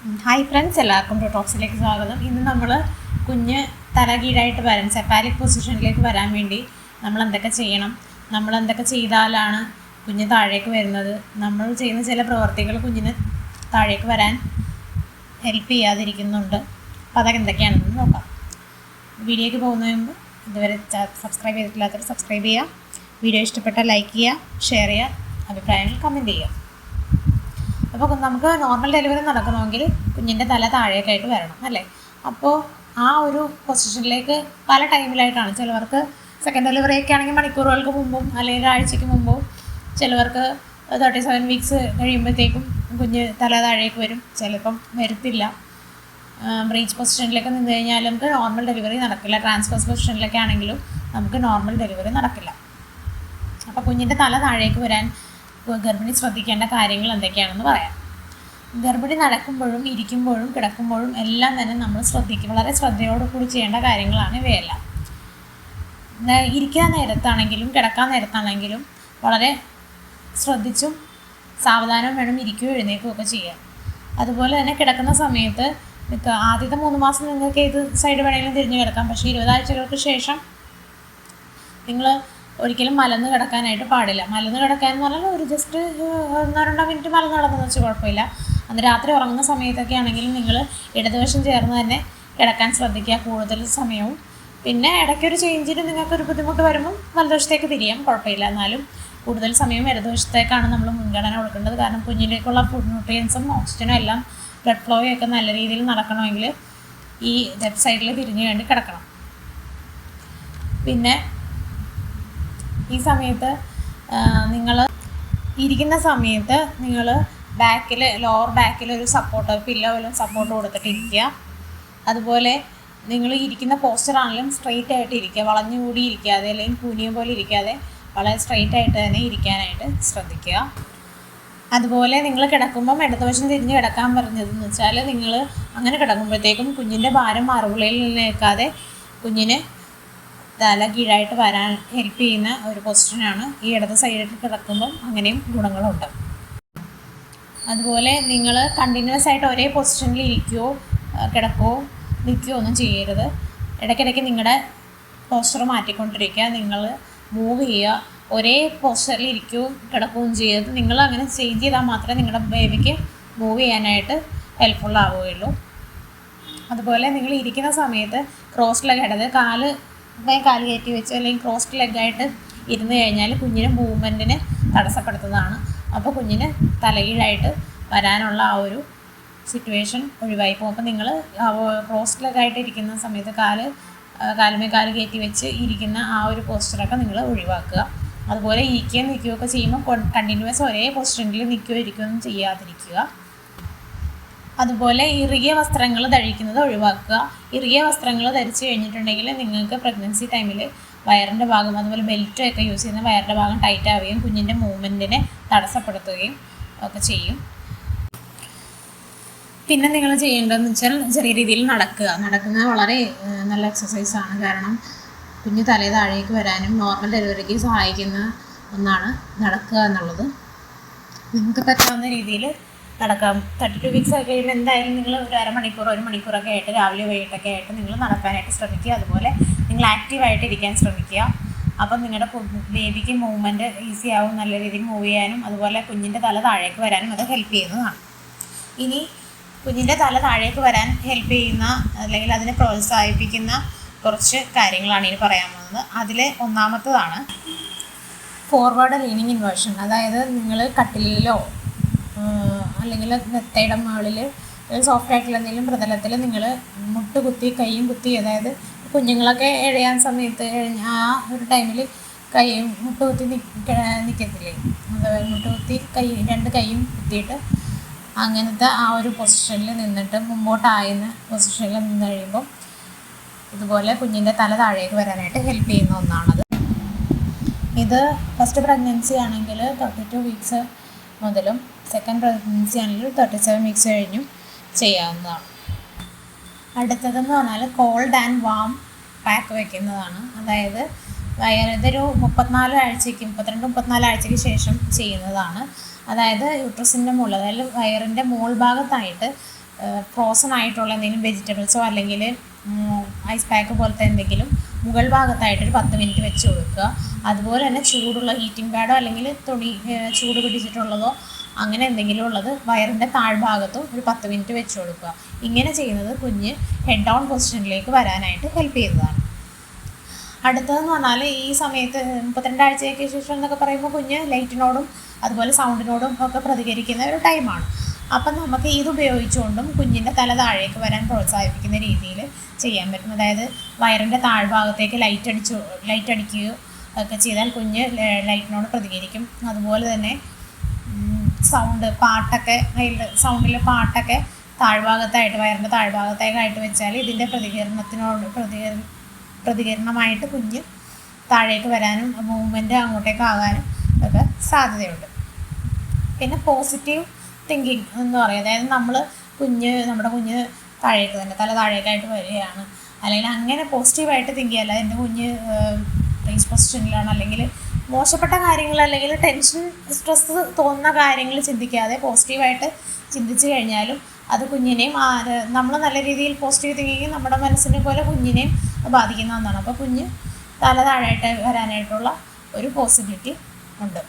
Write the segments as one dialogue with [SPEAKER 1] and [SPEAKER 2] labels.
[SPEAKER 1] Hi friends എല്ലാവർക്കും ടോക്സിലേക്ക് സ്വാഗതം. ഇന്ന് നമ്മൾ കുഞ്ഞ് തലകീഴായിട്ട് വരാൻ സെപ്പാലിക് പൊസിഷനിലേക്ക് വരാൻ വേണ്ടി നമ്മൾ എന്തൊക്കെ ചെയ്യണം നമ്മൾ എന്തൊക്കെ ചെയ്താലാണ് കുഞ്ഞ് താഴേക്ക് വരുന്നത് നമ്മൾ ചെയ്യുന്ന ചില പ്രവർത്തികൾ കുഞ്ഞിന് താഴേക്ക് വരാൻ ഹെൽപ്പ് ചെയ്യാതിരിക്കുന്നുണ്ട്. അപ്പോൾ അതൊക്കെ എന്തൊക്കെയാണെന്ന് നോക്കാം. വീഡിയോയ്ക്ക് പോകുന്നതിന് മുമ്പ് ഇതുവരെ സബ്സ്ക്രൈബ് ചെയ്തിട്ടില്ലാത്തവർ സബ്സ്ക്രൈബ് ചെയ്യുക. വീഡിയോ ഇഷ്ടപ്പെട്ടാൽ ലൈക്ക് ചെയ്യുക ഷെയർ ചെയ്യുക അഭിപ്രായങ്ങൾ കമന്റ് ചെയ്യുക. അപ്പോൾ നമുക്ക് നോർമൽ ഡെലിവറി നടക്കണമെങ്കിൽ കുഞ്ഞിന്റെ തല താഴേക്കായിട്ട് വരണം അല്ലേ? അപ്പോൾ ആ ഒരു പൊസിഷനിലേക്ക് പല ടൈമിലായിട്ടാണ് ചിലവർക്ക് സെക്കൻഡ് ഡെലിവറി ഒക്കെ ആണെങ്കിൽ മണിക്കൂറുകൾക്ക് മുമ്പും അല്ലെങ്കിൽ ഒരാഴ്ചയ്ക്ക് മുമ്പും ചിലവർക്ക് തേർട്ടി സെവൻ വീക്സ് കഴിയുമ്പോഴത്തേക്കും കുഞ്ഞ് തല താഴേക്ക് വരും. ചിലപ്പം വരത്തില്ല. ബ്രീച്ച് പൊസിഷനിലൊക്കെ നിന്ന് കഴിഞ്ഞാൽ നമുക്ക് നോർമൽ ഡെലിവറി നടക്കില്ല. ട്രാൻസ്ഫേഴ്സ് പൊസിഷനിലൊക്കെ ആണെങ്കിലും നമുക്ക് നോർമൽ ഡെലിവറി നടക്കില്ല. അപ്പോൾ കുഞ്ഞിന്റെ തല താഴേക്ക് വരാൻ ഗർഭിണി ശ്രദ്ധിക്കേണ്ട കാര്യങ്ങൾ എന്തൊക്കെയാണെന്ന് പറയാം. ഗർഭിണി നടക്കുമ്പോഴും ഇരിക്കുമ്പോഴും കിടക്കുമ്പോഴും എല്ലാം തന്നെ നമ്മൾ ശ്രദ്ധിക്കും. വളരെ ശ്രദ്ധയോടു കൂടി ചെയ്യേണ്ട കാര്യങ്ങളാണ് ഇവയെല്ലാം. ഇരിക്കാൻ നേരത്താണെങ്കിലും കിടക്കാൻ നേരത്താണെങ്കിലും വളരെ ശ്രദ്ധിച്ചും സാവധാനം വേണം ഇരിക്കുകയോ എഴുന്നേൽക്കുകയോ ഒക്കെ ചെയ്യാൻ. അതുപോലെ തന്നെ കിടക്കുന്ന സമയത്ത് ആദ്യത്തെ മൂന്ന് മാസം നിങ്ങൾക്ക് ഏത് സൈഡ് വേണമെങ്കിലും തിരിഞ്ഞു കിടക്കാം. പക്ഷേ ഇരുപതാഴ്ചകൾക്ക് ശേഷം നിങ്ങൾ ഒരിക്കലും മലന്ന് കിടക്കാനായിട്ട് പാടില്ല. മലന്ന് കിടക്കാൻ എന്ന് പറഞ്ഞാൽ ഒരു ജസ്റ്റ് ഒന്നോ രണ്ടോ മിനിറ്റ് മലന്ന് കിടക്കുന്ന വെച്ചാൽ കുഴപ്പമില്ല. അന്ന് രാത്രി ഉറങ്ങുന്ന സമയത്തൊക്കെ ആണെങ്കിലും നിങ്ങൾ ഇടതുവശം ചേർന്ന് തന്നെ കിടക്കാൻ ശ്രദ്ധിക്കുക കൂടുതൽ സമയവും. പിന്നെ ഇടയ്ക്കൊരു ചേഞ്ചിന് നിങ്ങൾക്കൊരു ബുദ്ധിമുട്ട് വരുമ്പം വലതുവശത്തേക്ക് തിരിയാം കുഴപ്പമില്ല. എന്നാലും കൂടുതൽ സമയം ഇടതുവശത്തേക്കാണ് നമ്മൾ മുൻഗണന കൊടുക്കേണ്ടത്. കാരണം കുഞ്ഞിലേക്കുള്ള ഫുഡ് ന്യൂട്രിയൻസും ഓക്സിജനും എല്ലാം ബ്ലഡ് ഫ്ലോയും ഒക്കെ നല്ല രീതിയിൽ നടക്കണമെങ്കിൽ ഈ ലെഫ്റ്റ് സൈഡിൽ തിരിഞ്ഞു വേണ്ടി കിടക്കണം. പിന്നെ ഈ സമയത്ത് നിങ്ങൾ ഇരിക്കുന്ന സമയത്ത് നിങ്ങൾ ബാക്കിൽ ലോവർ ബാക്കിൽ ഒരു സപ്പോർട്ട് പില്ലോ വല്ലതും സപ്പോർട്ട് കൊടുത്തിട്ട് ഇരിക്കുക അതുപോലെ നിങ്ങൾ ഇരിക്കുന്ന പോസ്റ്ററാണെങ്കിലും സ്ട്രെയിറ്റ് ആയിട്ട് ഇരിക്കുക. വളഞ്ഞു കൂടി ഇരിക്കാതെ അല്ലെങ്കിൽ കൂനിയ പോലെ ഇരിക്കാതെ വളരെ സ്ട്രെയിറ്റ് ആയിട്ട് തന്നെ ഇരിക്കാനായിട്ട് ശ്രദ്ധിക്കുക. അതുപോലെ നിങ്ങൾ കിടക്കുമ്പം ഇടതുവശം തിരിഞ്ഞ് കിടക്കാൻ പറഞ്ഞതെന്ന് വെച്ചാൽ നിങ്ങൾ അങ്ങനെ കിടക്കുമ്പോഴത്തേക്കും കുഞ്ഞിന്റെ ഭാരം മറുപടിയിൽ നിന്നേക്കാതെ കുഞ്ഞിന് തല കീഴായിട്ട് വരാൻ ഹെൽപ്പ് ചെയ്യുന്ന ഒരു പൊസിഷനാണ് ഈ ഇടത് സൈഡിൽ കിടക്കുമ്പം അങ്ങനെയും ഗുണങ്ങളുണ്ട്. അതുപോലെ നിങ്ങൾ കണ്ടിന്യൂസ് ആയിട്ട് ഒരേ പൊസിഷനിൽ ഇരിക്കുകയോ കിടക്കുകയോ നിൽക്കുകയോ ഒന്നും ചെയ്യരുത്. ഇടയ്ക്കിടയ്ക്ക് നിങ്ങളുടെ പോസ്റ്റർ മാറ്റിക്കൊണ്ടിരിക്കുക. നിങ്ങൾ മൂവ് ചെയ്യുക. ഒരേ പോസ്റ്ററിൽ ഇരിക്കുകയും കിടക്കുകയും ചെയ്യരുത്. നിങ്ങൾ അങ്ങനെ ചേഞ്ച് ചെയ്താൽ മാത്രമേ നിങ്ങളുടെ ബേബിക്ക് മൂവ് ചെയ്യാനായിട്ട് ഹെൽപ്ഫുൾ ആവുകയുള്ളൂ. അതുപോലെ നിങ്ങൾ ഇരിക്കുന്ന സമയത്ത് ക്രോസ് ലെഗ് ഇടത് കാൽ കാൽ കയറ്റി വെച്ച് അല്ലെങ്കിൽ ക്രോസ്ഡ് ലെഗായിട്ട് ഇരുന്ന് കഴിഞ്ഞാൽ കുഞ്ഞിന് മൂവ്മെന്റിനെ തടസ്സപ്പെടുത്തുന്നതാണ്. അപ്പോൾ കുഞ്ഞിന് തലകീഴായിട്ട് വരാനുള്ള ആ ഒരു സിറ്റുവേഷൻ ഒഴിവായി. പോകും അപ്പോൾ നിങ്ങൾ ക്രോസ്ഡ് ലെഗായിട്ട് ഇരിക്കുന്ന സമയത്ത് കാൽ കാലുമേ കാൽ കയറ്റി വെച്ച് ഇരിക്കുന്ന ആ ഒരു പോസ്റ്ററൊക്കെ നിങ്ങൾ ഒഴിവാക്കുക. അതുപോലെ ഇരിക്കുകയും നിൽക്കുകയൊക്കെ ചെയ്യുമ്പോൾ കണ്ടിന്യൂസ് ഒരേ പൊസിഷനിൽ നിൽക്കുകയോ ഇരിക്കുകയോ ഒന്നും ചെയ്യാതിരിക്കുക. അതുപോലെ ഇറുകിയ വസ്ത്രങ്ങൾ ധരിക്കുന്നത് ഒഴിവാക്കുക. ഇറുകിയ വസ്ത്രങ്ങൾ ധരിച്ചു കഴിഞ്ഞിട്ടുണ്ടെങ്കിൽ നിങ്ങൾക്ക് പ്രഗ്നൻസി ടൈമിൽ വയറിന്റെ ഭാഗം അതുപോലെ ബെൽറ്റും ഒക്കെ യൂസ് ചെയ്യുന്ന വയറിന്റെ ഭാഗം ടൈറ്റ് ആവുകയും കുഞ്ഞിന്റെ മൂവ്മെന്റിനെ തടസ്സപ്പെടുത്തുകയും ഒക്കെ ചെയ്യും. പിന്നെ നിങ്ങൾ ചെയ്യേണ്ടതെന്ന് വെച്ചാൽ ചെറിയ രീതിയിൽ നടക്കുക. നടക്കുന്നത് വളരെ നല്ല എക്സസൈസാണ് കാരണം കുഞ്ഞ് തലേ താഴേക്ക് വരാനും നോർമൽ ഡെലിവറിക്ക് സഹായിക്കുന്ന ഒന്നാണ് നടക്കുക എന്നുള്ളത്. നിങ്ങൾക്ക് പറ്റാവുന്ന രീതിയിൽ നടക്കാം. തേർട്ടി ടു വീക്സ് ഒക്കെ കഴിയുമ്പോൾ എന്തായാലും നിങ്ങൾ ഒരു അരമണിക്കൂർ ഒരു മണിക്കൂറൊക്കെ ആയിട്ട് രാവിലെ വൈകിട്ടൊക്കെ ആയിട്ട് നിങ്ങൾ നടക്കാനായിട്ട് ശ്രമിക്കുക. അതുപോലെ നിങ്ങൾ ആക്റ്റീവായിട്ട് ഇരിക്കാൻ ശ്രമിക്കുക. അപ്പം നിങ്ങളുടെ ബേബിക്ക് മൂവ്മെന്റ് ഈസി ആവും നല്ല രീതിയിൽ മൂവ് ചെയ്യാനും അതുപോലെ കുഞ്ഞിന്റെ തല താഴേക്ക് വരാനും അത് ഹെൽപ്പ് ചെയ്യുന്നതാണ്. ഇനി കുഞ്ഞിന്റെ തല താഴേക്ക് വരാൻ ഹെൽപ്പ് ചെയ്യുന്ന അല്ലെങ്കിൽ അതിനെ പ്രോത്സാഹിപ്പിക്കുന്ന കുറച്ച് കാര്യങ്ങളാണ് ഇനി പറയാൻ പോകുന്നത്. അതിൽ ഒന്നാമത്തതാണ് ഫോർവേഡ് ലീനിങ് ഇൻവേർഷൻ അതായത് നിങ്ങൾ കട്ടിലിലോ അല്ലെങ്കിൽ നെത്തയുടെ മുകളിൽ സോഫ്റ്റ് ആയിട്ടുള്ള എന്തെങ്കിലും പ്രതലത്തിൽ നിങ്ങൾ മുട്ട് കുത്തി കൈയും കുത്തി അതായത് കുഞ്ഞുങ്ങളൊക്കെ എഴയാൻ സമയത്ത് ആ ഒരു ടൈമിൽ കൈ മുട്ട് കുത്തി നിൽക്ക നിൽക്കത്തില്ലേ അതായത് മുട്ട് കുത്തി കൈ രണ്ട് കൈയും കുത്തിയിട്ട് അങ്ങനത്തെ ആ ഒരു പൊസിഷനിൽ നിന്നിട്ട് മുമ്പോട്ടായുന്ന പൊസിഷനിൽ നിന്ന് കഴിയുമ്പോൾ ഇതുപോലെ കുഞ്ഞിന്റെ തല താഴേക്ക് വരാനായിട്ട് ഹെൽപ്പ് ചെയ്യുന്ന ഒന്നാണത്. ഇത് ഫസ്റ്റ് പ്രഗ്നൻസി ആണെങ്കിൽ തേർട്ടി ടു വീക്സ് മുതലും സെക്കൻഡ് പ്രഗ്നൻസി ആണെങ്കിൽ തേർട്ടി സെവൻ വീക്സ് കഴിഞ്ഞും ചെയ്യാവുന്നതാണ്. അടുത്തതെന്ന് പറഞ്ഞാൽ കോൾഡ് ആൻഡ് വാം പാക്ക് വയ്ക്കുന്നതാണ് അതായത് ഇതൊരു മുപ്പത്തിനാല് ആഴ്ചയ്ക്ക് മുപ്പത്തിരണ്ട് മുപ്പത്തിനാല് ആഴ്ചയ്ക്ക് ശേഷം ചെയ്യുന്നതാണ്. അതായത് യൂട്രസിന്റെ മുകളിൽ അതായത് വയറിന്റെ മുകൾ ഭാഗത്തായിട്ട് ഫ്രോസൺ ആയിട്ടുള്ള എന്തെങ്കിലും വെജിറ്റബിൾസോ അല്ലെങ്കിൽ ഐസ് പാക്ക് പോലത്തെ എന്തെങ്കിലും മുകൾ ഭാഗത്തായിട്ടൊരു പത്ത് മിനിറ്റ് വെച്ച് കൊടുക്കുക. അതുപോലെ തന്നെ ചൂടുള്ള ഹീറ്റിംഗ് പാഡോ അല്ലെങ്കിൽ തുണി ചൂട് പിടിച്ചിട്ടുള്ളതോ അങ്ങനെ എന്തെങ്കിലും ഉള്ളത് വയറിന്റെ താഴ്ഭാഗത്തും ഒരു പത്ത് മിനിറ്റ് വെച്ച് കൊടുക്കുക. ഇങ്ങനെ ചെയ്യുന്നത് കുഞ്ഞ് ഹെഡ് ഡൗൺ പൊസിഷനിലേക്ക് വരാനായിട്ട് ഹെൽപ്പ് ചെയ്യുന്നതാണ്. അടുത്തതെന്ന് പറഞ്ഞാൽ ഈ സമയത്ത് മുപ്പത്തിരണ്ടാഴ്ചയ്ക്ക് ശേഷം എന്നൊക്കെ പറയുമ്പോൾ കുഞ്ഞ് ലൈറ്റിനോടും അതുപോലെ സൗണ്ടിനോടും ഒക്കെ പ്രതികരിക്കുന്ന ഒരു ടൈമാണ് അപ്പം നമുക്ക് ഇത് ഉപയോഗിച്ചുകൊണ്ടും കുഞ്ഞിന്റെ തല താഴേക്ക് വരാൻ പ്രോത്സാഹിപ്പിക്കുന്ന രീതിയിൽ ചെയ്യാൻ പറ്റും. അതായത് വയറിന്റെ താഴ്ഭാഗത്തേക്ക് ലൈറ്റ് അടിച്ചു ലൈറ്റ് അടിക്കുകയോ ഒക്കെ ചെയ്താൽ കുഞ്ഞ് ലൈറ്റിനോട് പ്രതികരിക്കും. അതുപോലെ തന്നെ സൗണ്ട് പാട്ടൊക്കെ സൗണ്ടിൽ പാട്ടൊക്കെ താഴ്ഭാഗത്തായിട്ട് വയറിന്റെ താഴ്ഭാഗത്തേക്കായിട്ട് വെച്ചാൽ ഇതിന്റെ പ്രതികരണത്തിനോട് പ്രതികര പ്രതികരണമായിട്ട് കുഞ്ഞ് താഴേക്ക് വരാനും മൂവ്മെന്റ് അങ്ങോട്ടേക്ക് ആകാനും ഒക്കെ സാധ്യതയുണ്ട്. പിന്നെ പോസിറ്റീവ് തിങ്കിങ് എന്ന് പറയും. അതായത് നമ്മൾ കുഞ്ഞ് നമ്മുടെ കുഞ്ഞ് താഴേക്ക് തന്നെ തല താഴേക്കായിട്ട് വരികയാണ്. അല്ലെങ്കിൽ അങ്ങനെ പോസിറ്റീവായിട്ട് തിങ്ക് ചെയ്യല്ല എന്റെ കുഞ്ഞ് റേസ് പൊസിഷനിലാണ് അല്ലെങ്കിൽ മോശപ്പെട്ട കാര്യങ്ങൾ അല്ലെങ്കിൽ ടെൻഷൻ സ്ട്രെസ് തോന്നുന്ന കാര്യങ്ങൾ ചിന്തിക്കാതെ പോസിറ്റീവായിട്ട് ചിന്തിച്ചു കഴിഞ്ഞാലും അത് കുഞ്ഞിനെയും നമ്മൾ നല്ല രീതിയിൽ പോസിറ്റീവ് തിങ്കിങ് നമ്മുടെ മനസ്സിനെ പോലെ കുഞ്ഞിനെയും ബാധിക്കുന്ന ഒന്നാണ്. അപ്പോൾ കുഞ്ഞ് തല താഴായിട്ട് വരാനായിട്ടുള്ള ഒരു പോസിബിലിറ്റി ഉണ്ട്.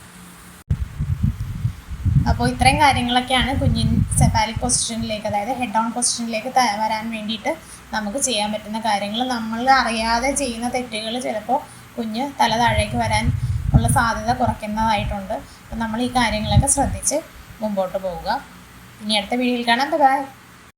[SPEAKER 1] അപ്പോൾ ഇത്രയും കാര്യങ്ങളൊക്കെയാണ് കുഞ്ഞിൻ സെഫാലിക് പൊസിഷനിലേക്ക് അതായത് ഹെഡ് ഡൗൺ പൊസിഷനിലേക്ക് വരാൻ വേണ്ടിയിട്ട് നമുക്ക് ചെയ്യാൻ പറ്റുന്ന കാര്യങ്ങൾ. നമ്മൾ അറിയാതെ ചെയ്യുന്ന തെറ്റുകൾ ചിലപ്പോൾ കുഞ്ഞ് തല താഴേക്ക് വരാൻ ഉള്ള സാധ്യത കുറയ്ക്കുന്നതായിട്ടുണ്ട്. നമ്മൾ ഈ കാര്യങ്ങളൊക്കെ ശ്രദ്ധിച്ച് മുമ്പോട്ട് പോവുക. ഇനി അടുത്ത വീഡിയോയിൽ കാണാം. ബൈ